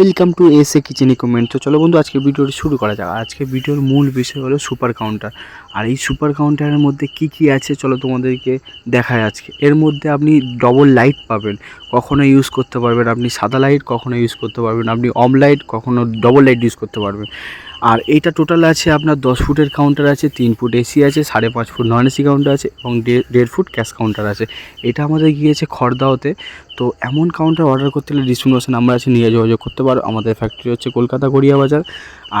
Welcome to S A kitchen comment তো চলো বন্ধু আজকে ভিডিওটি শুরু করা যাক। আজকে ভিডিওর মূল বিষয় হলো সুপার কাউন্টার আর এই সুপার কাউন্টারের মধ্যে কি কি আছে, চলো তোমাদেরকে দেখায় আজকে। এর মধ্যে আপনি ডবল লাইট পাবেন। কখনো ইউজ করতে পারবেন আপনি সাদা লাইট কখনো ইউজ করতে পারবেন আপনি অম লাইট কখনো ডবল লাইট ইউজ করতে পারবেন। আর এইটা টোটাল আছে আপনার দশ ফুটের কাউন্টার আছে, তিন ফুট এসি আছে, সাড়ে পাঁচ ফুট নন এসি কাউন্টার আছে এবং দেড় ফুট ক্যাশ কাউন্টার আছে। এটা আমাদের গিয়েছে খড়দাওতে। তো এমন কাউন্টার অর্ডার করতে হলে ডিসক্রিপশন নাম্বার আছে, নিয়ে যোগাযোগ করতে পারো। আমাদের ফ্যাক্টরি হচ্ছে কলকাতা গড়িয়া বাজার।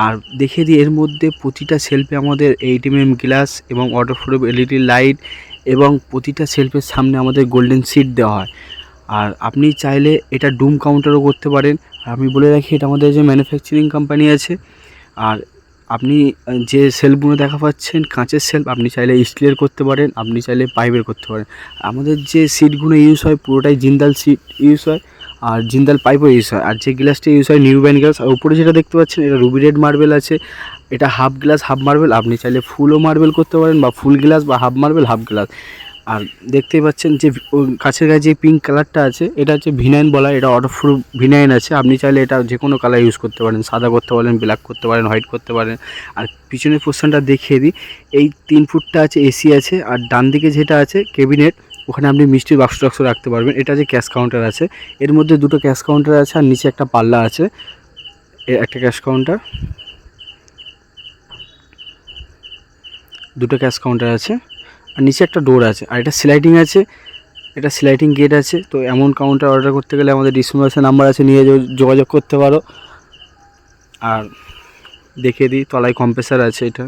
আর দেখে দিই, এর মধ্যে প্রতিটা সেলফে আমাদের এইট এম এম গ্লাস এবং অটোপ্রুফ এলইডি লাইট এবং প্রতিটা সেলফের সামনে আমাদের গোল্ডেন সিট দেওয়া হয়। আর আপনি চাইলে এটা ডুম কাউন্টারও করতে পারেন। আমি বলে রাখি, এটা আমাদের যে ম্যানুফ্যাকচারিং কোম্পানি আছে আর আপনি যে সেলফগুলো দেখা পাচ্ছেন, কাঁচের সেলফ আপনি চাইলে স্টিলের করতে পারেন, আপনি চাইলে পাইপের করতে পারেন। আমাদের যে সিটগুলো ইউজ হয়, পুরোটাই জিন্দাল সিট ইউজ হয়, আর জিন্দাল পাইপও ইউজ হয়। আর যে গ্লাসটা ইউজ হয় নিউ ব্যান্ড গ্লাস আর উপরে যেটা দেখতে পাচ্ছেন, এটা রুবি রেড মার্বেল আছে, এটা হাফ গ্লাস হাফ মার্বেল আপনি চাইলে ফুলও মার্বেল করতে পারেন, বা ফুল গ্লাস বা হাফ মার্বেল হাফ গ্লাস আর দেখতেই পাচ্ছেন যে কাছের গায়ে যে পিঙ্ক কালারটা আছে, এটা হচ্ছে ভিনাইন বলা, এটা অটোপ্রুফ ভিনাইন আছে। আপনি চাইলে এটা যে কোনো কালার ইউজ করতে পারেন। সাদা করতে পারেন ব্ল্যাক করতে পারেন হোয়াইট করতে পারেন। আর পিছনের পোর্শনটা দেখিয়ে দিই। এই তিন ফুটটা আছে এসি আছে, আর ডান দিকে যেটা আছে কেবিনেট ওখানে আপনি মিষ্টির বাক্স টাক্স রাখতে পারবেন। এটা যে ক্যাশ কাউন্টার আছে, এর মধ্যে দুটো ক্যাশ কাউন্টার আছে, আর নিচে একটা পাল্লা আছে। একটা ক্যাশ কাউন্টার দুটো ক্যাশ কাউন্টার আছে। আর নিচে একটা ডোর আছে, আর এটা স্লাইডিং আছে, এটা স্লাইডিং গেট আছে, তো এমন কাউন্টার অর্ডার করতে গেলে আমাদের ডিসক্রিপশন নাম্বার আছে, নিয়ে যোগাযোগ করতে পারো। আর দেখে দিই, তলায় কম্প্রেসার আছে এটা।